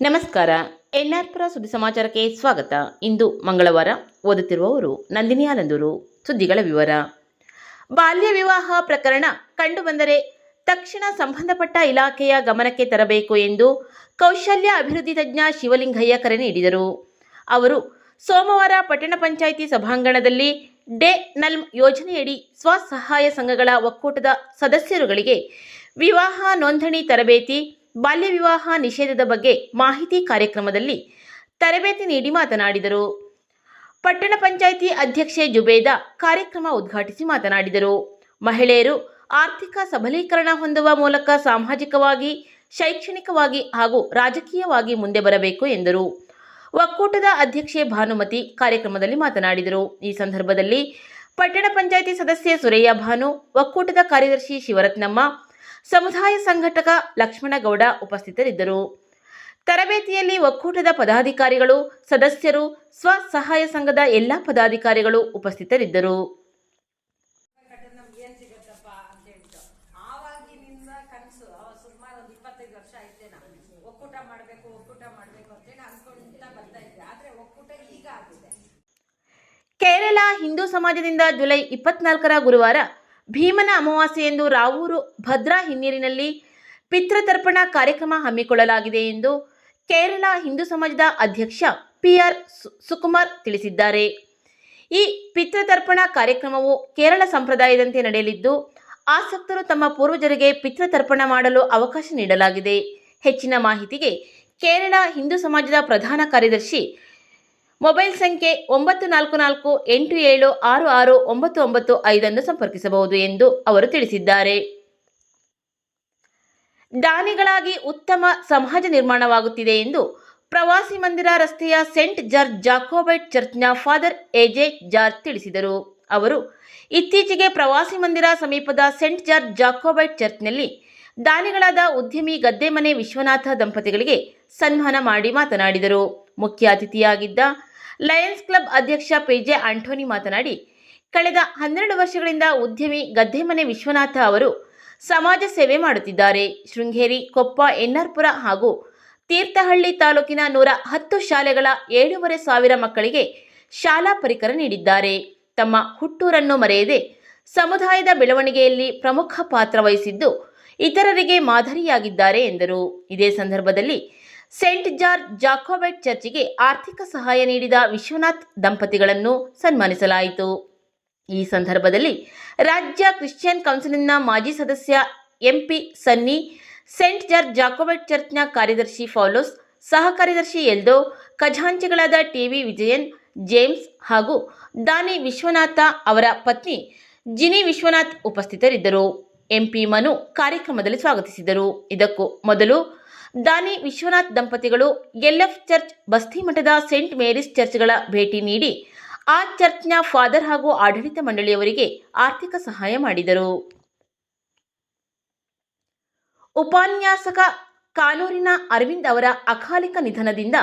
ನಮಸ್ಕಾರ. ಎನ್ಆರ್ಪುರ ಸುದ್ದಿ ಸಮಾಚಾರಕ್ಕೆ ಸ್ವಾಗತ. ಇಂದು ಮಂಗಳವಾರ ಓದುತ್ತಿರುವವರು ನಂದಿನಿ ಆನಂದೂರು. ಸುದ್ದಿಗಳ ವಿವರ. ಬಾಲ್ಯ ವಿವಾಹ ಪ್ರಕರಣ ಕಂಡುಬಂದರೆ ತಕ್ಷಣ ಸಂಬಂಧಪಟ್ಟ ಇಲಾಖೆಯ ಗಮನಕ್ಕೆ ತರಬೇಕು ಎಂದು ಕೌಶಲ್ಯ ಅಭಿವೃದ್ಧಿ ತಜ್ಞ ಶಿವಲಿಂಗಯ್ಯ ಕರೆ ನೀಡಿದರು. ಅವರು ಸೋಮವಾರ ಪಟ್ಟಣ ಪಂಚಾಯಿತಿ ಸಭಾಂಗಣದಲ್ಲಿ ಡೆ ನಲ್ಮ್ ಯೋಜನೆಯಡಿ ಸ್ವಸಹಾಯ ಸಂಘಗಳ ಒಕ್ಕೂಟದ ಸದಸ್ಯರುಗಳಿಗೆ ವಿವಾಹ ನೋಂದಣಿ ತರಬೇತಿ ಬಾಲ್ಯ ವಿವಾಹ ನಿಷೇಧದ ಬಗ್ಗೆ ಮಾಹಿತಿ ಕಾರ್ಯಕ್ರಮದಲ್ಲಿ ತರಬೇತಿ ನೀಡಿ ಮಾತನಾಡಿದರು. ಪಟ್ಟಣ ಪಂಚಾಯಿತಿ ಅಧ್ಯಕ್ಷೆ ಜುಬೇದಾ ಕಾರ್ಯಕ್ರಮ ಉದ್ಘಾಟಿಸಿ ಮಾತನಾಡಿದರು. ಮಹಿಳೆಯರು ಆರ್ಥಿಕ ಸಬಲೀಕರಣ ಹೊಂದುವ ಮೂಲಕ ಸಾಮಾಜಿಕವಾಗಿ, ಶೈಕ್ಷಣಿಕವಾಗಿ ಹಾಗೂ ರಾಜಕೀಯವಾಗಿ ಮುಂದೆ ಬರಬೇಕು ಎಂದರು. ಒಕ್ಕೂಟದ ಅಧ್ಯಕ್ಷೆ ಭಾನುಮತಿ ಕಾರ್ಯಕ್ರಮದಲ್ಲಿ ಮಾತನಾಡಿದರು. ಈ ಸಂದರ್ಭದಲ್ಲಿ ಪಟ್ಟಣ ಪಂಚಾಯಿತಿ ಸದಸ್ಯೆ ಸುರಯ್ಯ ಭಾನು, ಒಕ್ಕೂಟದ ಕಾರ್ಯದರ್ಶಿ ಶಿವರತ್ನಮ್ಮ ಸಮುದಾಯ ಸಂಘಟಕ ಲಕ್ಷ್ಮಣಗೌಡ ಉಪಸ್ಥಿತರಿದ್ದರು. ತರಬೇತಿಯಲ್ಲಿ ಒಕ್ಕೂಟದ ಪದಾಧಿಕಾರಿಗಳು, ಸದಸ್ಯರು, ಸ್ವಸಹಾಯ ಸಂಘದ ಎಲ್ಲ ಪದಾಧಿಕಾರಿಗಳು ಉಪಸ್ಥಿತರಿದ್ದರು. ಕೇರಳ ಹಿಂದೂ ಸಮಾಜದಿಂದ ಜುಲೈ ಇಪ್ಪತ್ನಾಲ್ಕರ ಗುರುವಾರ ಭೀಮನ ಅಮಾವಾಸ್ಯೆಯಂದು ರಾವೂರು ಭದ್ರಾ ಹಿನ್ನೀರಿನಲ್ಲಿ ಪಿತೃತರ್ಪಣ ಕಾರ್ಯಕ್ರಮ ಹಮ್ಮಿಕೊಳ್ಳಲಾಗಿದೆ ಎಂದು ಕೇರಳ ಹಿಂದೂ ಸಮಾಜದ ಅಧ್ಯಕ್ಷ ಪಿ ಆರ್ ಸುಕುಮಾರ್ ತಿಳಿಸಿದ್ದಾರೆ. ಈ ಪಿತೃತರ್ಪಣ ಕಾರ್ಯಕ್ರಮವು ಕೇರಳ ಸಂಪ್ರದಾಯದಂತೆ ನಡೆಯಲಿದ್ದು, ಆಸಕ್ತರು ತಮ್ಮ ಪೂರ್ವಜರಿಗೆ ಪಿತೃತರ್ಪಣ ಮಾಡಲು ಅವಕಾಶ ನೀಡಲಾಗಿದೆ. ಹೆಚ್ಚಿನ ಮಾಹಿತಿಗೆ ಕೇರಳ ಹಿಂದೂ ಸಮಾಜದ ಪ್ರಧಾನ ಕಾರ್ಯದರ್ಶಿ ಮೊಬೈಲ್ ಸಂಖ್ಯೆ ಒಂಬತ್ತು ನಾಲ್ಕು ನಾಲ್ಕು ಎಂಟು ಏಳು ಆರು ಆರು ಒಂಬತ್ತು ಒಂಬತ್ತು ಐದನ್ನು ಸಂಪರ್ಕಿಸಬಹುದು ಎಂದು ಅವರು ತಿಳಿಸಿದ್ದಾರೆ. ದಾನಿಗಳಾಗಿ ಉತ್ತಮ ಸಮಾಜ ನಿರ್ಮಾಣವಾಗುತ್ತಿದೆ ಎಂದು ಪ್ರವಾಸಿ ಮಂದಿರ ರಸ್ತೆಯ ಸೆಂಟ್ ಜಾರ್ಜ್ ಜಾಕೋಬೈಟ್ ಚರ್ಚ್ನ ಫಾದರ್ ಎಜೆ ಜಾರ್ಜ್ ತಿಳಿಸಿದರು. ಅವರು ಇತ್ತೀಚೆಗೆ ಪ್ರವಾಸಿ ಮಂದಿರ ಸಮೀಪದ ಸೆಂಟ್ ಜಾರ್ಜ್ ಜಾಕೋಬೈಟ್ ಚರ್ಚ್ನಲ್ಲಿ ದಾನಿಗಳಾದ ಉದ್ಯಮಿ ಗದ್ದೆಮನೆ ವಿಶ್ವನಾಥ ದಂಪತಿಗಳಿಗೆ ಸನ್ಮಾನ ಮಾಡಿ ಮಾತನಾಡಿದರು. ಮುಖ್ಯ ಅತಿಥಿಯಾಗಿದ್ದ ಲಯನ್ಸ್ ಕ್ಲಬ್ ಅಧ್ಯಕ್ಷ ಪಿಜೆ ಆಂಟೋನಿ ಮಾತನಾಡಿ, ಕಳೆದ ಹನ್ನೆರಡು ವರ್ಷಗಳಿಂದ ಉದ್ಯಮಿ ಗದ್ದೆಮನೆ ವಿಶ್ವನಾಥ ಅವರು ಸಮಾಜ ಸೇವೆ ಮಾಡುತ್ತಿದ್ದಾರೆ. ಶೃಂಗೇರಿ, ಕೊಪ್ಪ ಎನ್ನಾರ್ಪುರ ಹಾಗೂ ತೀರ್ಥಹಳ್ಳಿ ತಾಲೂಕಿನ ನೂರ ಹತ್ತು ಶಾಲೆಗಳ ಏಳೂವರೆ ಸಾವಿರ ಮಕ್ಕಳಿಗೆ ಶಾಲಾ ಪರಿಕರ ನೀಡಿದ್ದಾರೆ. ತಮ್ಮ ಹುಟ್ಟೂರನ್ನು ಮರೆಯದೆ ಸಮುದಾಯದ ಬೆಳವಣಿಗೆಯಲ್ಲಿ ಪ್ರಮುಖ ಪಾತ್ರ ವಹಿಸಿದ್ದು ಇತರರಿಗೆ ಮಾದರಿಯಾಗಿದ್ದಾರೆ ಎಂದರು. ಇದೇ ಸಂದರ್ಭದಲ್ಲಿ ಸೆಂಟ್ ಜಾರ್ಜ್ ಜಾಕೋಬೆಟ್ ಚರ್ಚ್ಗೆ ಆರ್ಥಿಕ ಸಹಾಯ ನೀಡಿದ ವಿಶ್ವನಾಥ್ ದಂಪತಿಗಳನ್ನು ಸನ್ಮಾನಿಸಲಾಯಿತು. ಈ ಸಂದರ್ಭದಲ್ಲಿ ರಾಜ್ಯ ಕ್ರಿಶ್ಚಿಯನ್ ಕೌನ್ಸಿಲಿನ ಮಾಜಿ ಸದಸ್ಯ M P Sunny, Saint George Jacobite ಚರ್ಚ್ನ ಕಾರ್ಯದರ್ಶಿ ಫಾಲೋಸ್ ಸಹ ಕಾರ್ಯದರ್ಶಿ ಎಲ್ದೋ, ಖಜಾಂಚಿಗಳಾದ ಟಿವಿ ವಿಜಯನ್, ಜೇಮ್ಸ್ ಹಾಗೂ ದಾನಿ ವಿಶ್ವನಾಥ ಅವರ ಪತ್ನಿ ಜಿನಿ ವಿಶ್ವನಾಥ್ ಉಪಸ್ಥಿತರಿದ್ದರು. ಎಂಪಿ ಮನು ಕಾರ್ಯಕ್ರಮದಲ್ಲಿ ಸ್ವಾಗತಿಸಿದರು. ಇದಕ್ಕೂ ಮೊದಲು ದಾನಿ ವಿಶ್ವನಾಥ್ ದಂಪತಿಗಳು ಎಲ್ಎಫ್ ಚರ್ಚ್ ಬಸ್ತಿ ಮಠದ ಸೇಂಟ್ ಮೇರಿಸ್ ಚರ್ಚ್ಗಳ ಭೇಟಿ ನೀಡಿ, ಆ ಚರ್ಚ್ನ ಫಾದರ್ ಹಾಗೂ ಆಡಳಿತ ಮಂಡಳಿಯವರಿಗೆ ಆರ್ಥಿಕ ಸಹಾಯ ಮಾಡಿದರು. ಉಪನ್ಯಾಸಕ ಕಾನೂರಿನ ಅರವಿಂದ್ ಅವರ ಅಕಾಲಿಕ ನಿಧನದಿಂದ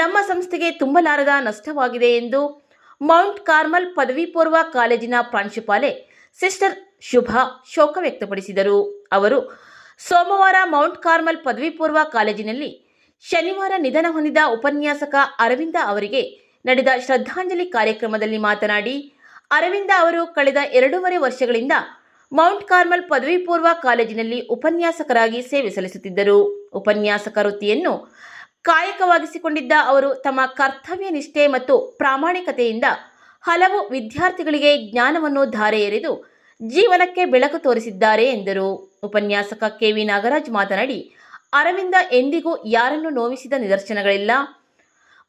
ನಮ್ಮ ಸಂಸ್ಥೆಗೆ ತುಂಬಲಾರದ ನಷ್ಟವಾಗಿದೆ ಎಂದು ಮೌಂಟ್ ಕಾರ್ಮಲ್ ಪದವಿ ಪೂರ್ವ ಕಾಲೇಜಿನ ಪ್ರಾಂಶುಪಾಲೆ ಸಿಸ್ಟರ್ ಶುಭಾ ಶೋಕ ವ್ಯಕ್ತಪಡಿಸಿದರು. ಅವರು ಸೋಮವಾರ ಮೌಂಟ್ ಕಾರ್ಮಲ್ ಪದವಿ ಪೂರ್ವ ಕಾಲೇಜಿನಲ್ಲಿ ಶನಿವಾರ ನಿಧನ ಹೊಂದಿದ ಉಪನ್ಯಾಸಕ ಅರವಿಂದ ಅವರಿಗೆ ನಡೆದ ಶ್ರದ್ಧಾಂಜಲಿ ಕಾರ್ಯಕ್ರಮದಲ್ಲಿ ಮಾತನಾಡಿ, ಅರವಿಂದ ಅವರು ಕಳೆದ ಎರಡೂವರೆ ವರ್ಷಗಳಿಂದ ಮೌಂಟ್ ಕಾರ್ಮಲ್ ಪದವಿ ಪೂರ್ವ ಕಾಲೇಜಿನಲ್ಲಿ ಉಪನ್ಯಾಸಕರಾಗಿ ಸೇವೆ ಸಲ್ಲಿಸುತ್ತಿದ್ದರು. ಉಪನ್ಯಾಸಕ ವೃತ್ತಿಯನ್ನು ಕಾಯಕವಾಗಿಸಿಕೊಂಡಿದ್ದ ಅವರು ತಮ್ಮ ಕರ್ತವ್ಯ ನಿಷ್ಠೆ ಮತ್ತು ಪ್ರಾಮಾಣಿಕತೆಯಿಂದ ಹಲವು ವಿದ್ಯಾರ್ಥಿಗಳಿಗೆ ಜ್ಞಾನವನ್ನು ಧಾರೆ ಎರೆದು ಜೀವನಕ್ಕೆ ಬೆಳಕು ತೋರಿಸಿದ್ದಾರೆ ಎಂದರು. ಉಪನ್ಯಾಸಕ ಕೆವಿ ನಾಗರಾಜ್ ಮಾತನಾಡಿ, ಅರವಿಂದ ಎಂದಿಗೂ ಯಾರನ್ನು ನೋವಿಸಿದ ನಿದರ್ಶನಗಳಿಲ್ಲ.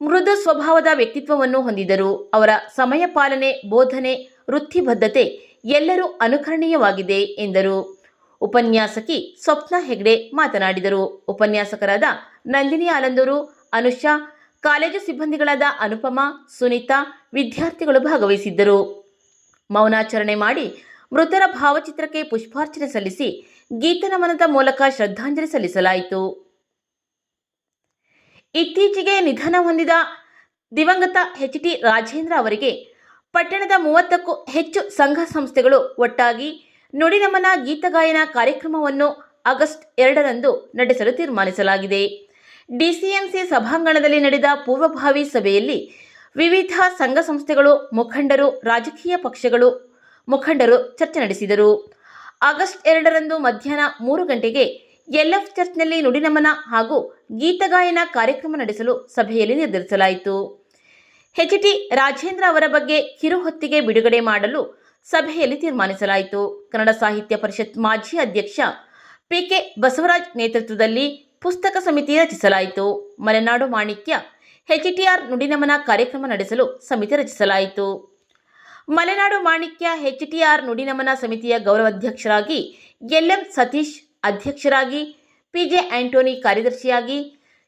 ಮೃದು ಸ್ವಭಾವದ ವ್ಯಕ್ತಿತ್ವವನ್ನು ಹೊಂದಿದರು. ಅವರ ಸಮಯ ಪಾಲನೆ, ಬೋಧನೆ, ವೃತ್ತಿಬದ್ಧತೆ ಎಲ್ಲರೂ ಅನುಕರಣೀಯವಾಗಿದೆ ಎಂದರು. ಉಪನ್ಯಾಸಕಿ ಸ್ವಪ್ನ ಹೆಗ್ಡೆ ಮಾತನಾಡಿದರು. ಉಪನ್ಯಾಸಕರಾದ ನಂದಿನಿ ಆಲಂದೂರು, ಅನುಷಾ, ಕಾಲೇಜು ಸಿಬ್ಬಂದಿಗಳಾದ ಅನುಪಮ, ಸುನೀತಾ ವಿದ್ಯಾರ್ಥಿಗಳು ಭಾಗವಹಿಸಿದ್ದರು. ಮೌನಾಚರಣೆ ಮಾಡಿ ಮೃತರ ಭಾವಚಿತ್ರಕ್ಕೆ ಪುಷ್ಪಾರ್ಚನೆ ಸಲ್ಲಿಸಿ ಗೀತನಮನದ ಮೂಲಕ ಶ್ರದ್ಧಾಂಜಲಿ ಸಲ್ಲಿಸಲಾಯಿತು. ಇತ್ತೀಚೆಗೆ ನಿಧನ ಹೊಂದಿದ ದಿವಂಗತ ಎಚ್ ಟಿ ರಾಜೇಂದ್ರ ಅವರಿಗೆ ಪಟ್ಟಣದ ಮೂವತ್ತಕ್ಕೂ ಹೆಚ್ಚು ಸಂಘ ಸಂಸ್ಥೆಗಳು ಒಟ್ಟಾಗಿ ನುಡಿನಮನ ಗೀತಗಾಯನ ಕಾರ್ಯಕ್ರಮವನ್ನು ಆಗಸ್ಟ್ ಎರಡರಂದು ನಡೆಸಲು ತೀರ್ಮಾನಿಸಲಾಗಿದೆ. ಡಿಸಿಎಂಸಿ ಸಭಾಂಗಣದಲ್ಲಿ ನಡೆದ ಪೂರ್ವಭಾವಿ ಸಭೆಯಲ್ಲಿ ವಿವಿಧ ಸಂಘ ಸಂಸ್ಥೆಗಳು, ಮುಖಂಡರು, ರಾಜಕೀಯ ಪಕ್ಷಗಳು ಮುಖಂಡರು ಚರ್ಚೆ ನಡೆಸಿದರು. ಆಗಸ್ಟ್ ಎರಡರಂದು ಮಧ್ಯಾಹ್ನ ಮೂರು ಗಂಟೆಗೆ ಎಲ್ಎಫ್ ಚರ್ಚ್ನಲ್ಲಿ ನುಡಿನಮನ ಹಾಗೂ ಗೀತಗಾಯನ ಕಾರ್ಯಕ್ರಮ ನಡೆಸಲು ಸಭೆಯಲ್ಲಿ ನಿರ್ಧರಿಸಲಾಯಿತು. ಹೆಚ್ಟಿ ರಾಜೇಂದ್ರ ಅವರ ಬಗ್ಗೆ ಕಿರುಹೊತ್ತಿಗೆ ಬಿಡುಗಡೆ ಮಾಡಲು ಸಭೆಯಲ್ಲಿ ತೀರ್ಮಾನಿಸಲಾಯಿತು. ಕನ್ನಡ ಸಾಹಿತ್ಯ ಪರಿಷತ್ ಮಾಜಿ ಅಧ್ಯಕ್ಷ ಪಿಕೆ ಬಸವರಾಜ್ ನೇತೃತ್ವದಲ್ಲಿ ಪುಸ್ತಕ ಸಮಿತಿ ರಚಿಸಲಾಯಿತು. ಮಲೆನಾಡು ಮಾಣಿಕ್ಯ ಹೆಚ್ಟಿಆರ್ ನುಡಿನಮನ ಕಾರ್ಯಕ್ರಮ ನಡೆಸಲು ಸಮಿತಿ ರಚಿಸಲಾಯಿತು. ಮಲೆನಾಡು ಮಾಣಿಕ್ಯ ಎಚ್ಟಿಆರ್ ನುಡಿನಮನ ಸಮಿತಿಯ ಗೌರವಾಧ್ಯಕ್ಷರಾಗಿ ಎಲ್ಎಂ ಸತೀಶ್ ಅಧ್ಯಕ್ಷರಾಗಿ ಪಿಜೆ ಆಂಟೋನಿ ಕಾರ್ಯದರ್ಶಿಯಾಗಿ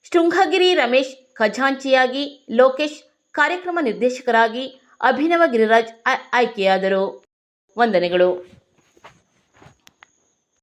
ಶೃಂಗಗಿರಿ ರಮೇಶ್ ಖಜಾಂಚಿಯಾಗಿ ಲೋಕೇಶ್ ಕಾರ್ಯಕ್ರಮ ನಿರ್ದೇಶಕರಾಗಿ ಅಭಿನವ ಗಿರಿರಾಜ್ ಆಯ್- ಆಯ್ಕೆಯಾದರು ವಂದನೆಗಳು.